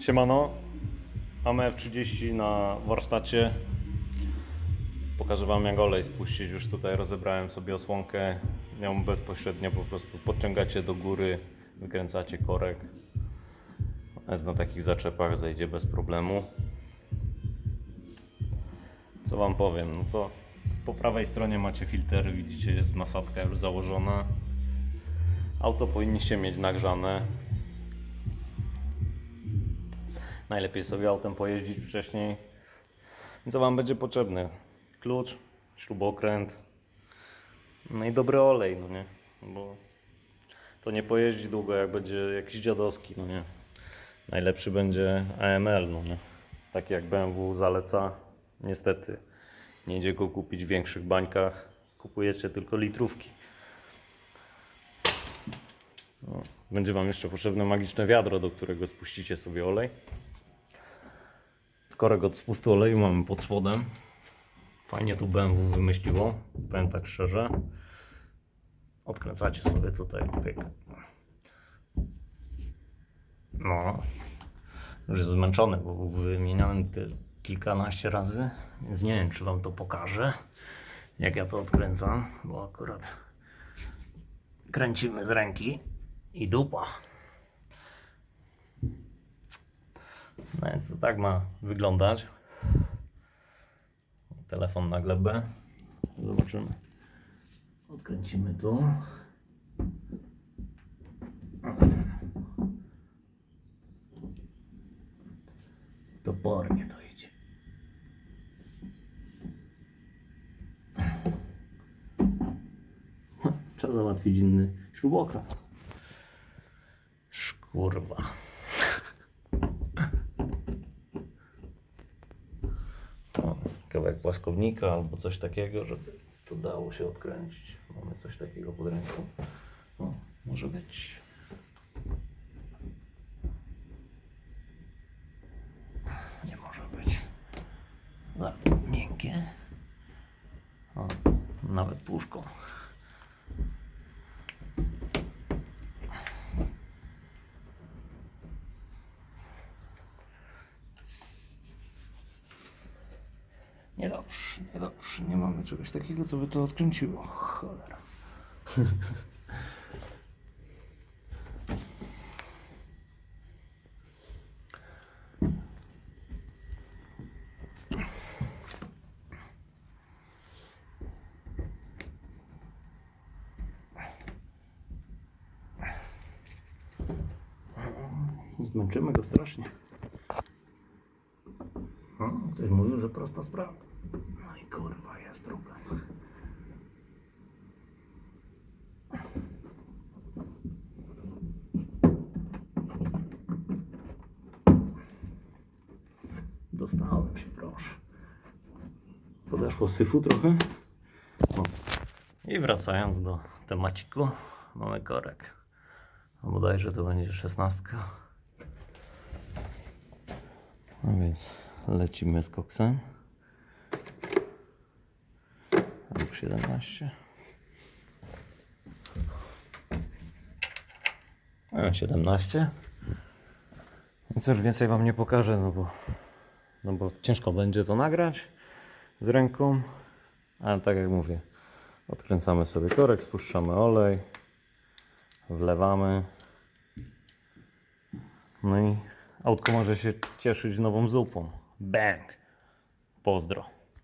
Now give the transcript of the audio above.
Siemano, mamy F30 na warsztacie. Pokażę Wam jak olej spuścić. Już tutaj rozebrałem sobie osłonkę. Ją bezpośrednio po prostu podciągacie do góry, wykręcacie korek. Jest na takich zaczepach, zejdzie bez problemu. Co Wam powiem? No to po prawej stronie macie filtr, widzicie jest nasadka już założona. Auto powinniście mieć nagrzane. Najlepiej sobie autem pojeździć wcześniej. Co Wam będzie potrzebne? Klucz, śrubokręt, no i dobry olej, no nie? Bo to nie pojeździ długo, jak będzie jakiś dziadowski, no nie? Najlepszy będzie AML, no nie? Tak jak BMW zaleca, niestety nie idzie go kupić w większych bańkach, kupujecie tylko litrówki. No, będzie Wam jeszcze potrzebne magiczne wiadro, do którego spuścicie sobie olej. Korek od spustu oleju mamy pod spodem. Fajnie tu BMW wymyśliło, powiem tak szczerze. Odkręcacie sobie tutaj, pyk. No, już jest zmęczony, bo te kilkanaście razy, więc nie wiem, czy Wam to pokażę, jak ja to odkręcam, bo akurat kręcimy z ręki i dupa. No więc to tak ma wyglądać. Telefon na glebę. Zobaczymy. Odkręcimy tu. Topornie to idzie. Trzeba załatwić inny śrubokręt. Szkurwa. Kawałek płaskownika albo coś takiego, żeby to dało się odkręcić. Mamy coś takiego pod ręką. Może być. Nie może być. Za miękkie. O, nawet puszką. Niedobrze, niedobrze. Nie mamy czegoś takiego, co by to odkręciło. Cholera. Zmęczymy go strasznie. Że prosta sprawa. No i kurwa, jest problem. Dostałem się, proszę. Podeszło syfu trochę. O. I wracając do temaciku, mamy korek. A bodajże to będzie szesnastka. No więc lecimy z koksem. Albo 17. A 17. Więc już więcej Wam nie pokażę, no bo, no bo ciężko będzie to nagrać z ręką. Ale tak jak mówię, odkręcamy sobie korek, spuszczamy olej, wlewamy. No i autko może się cieszyć nową zupą. Bang! Pozdro.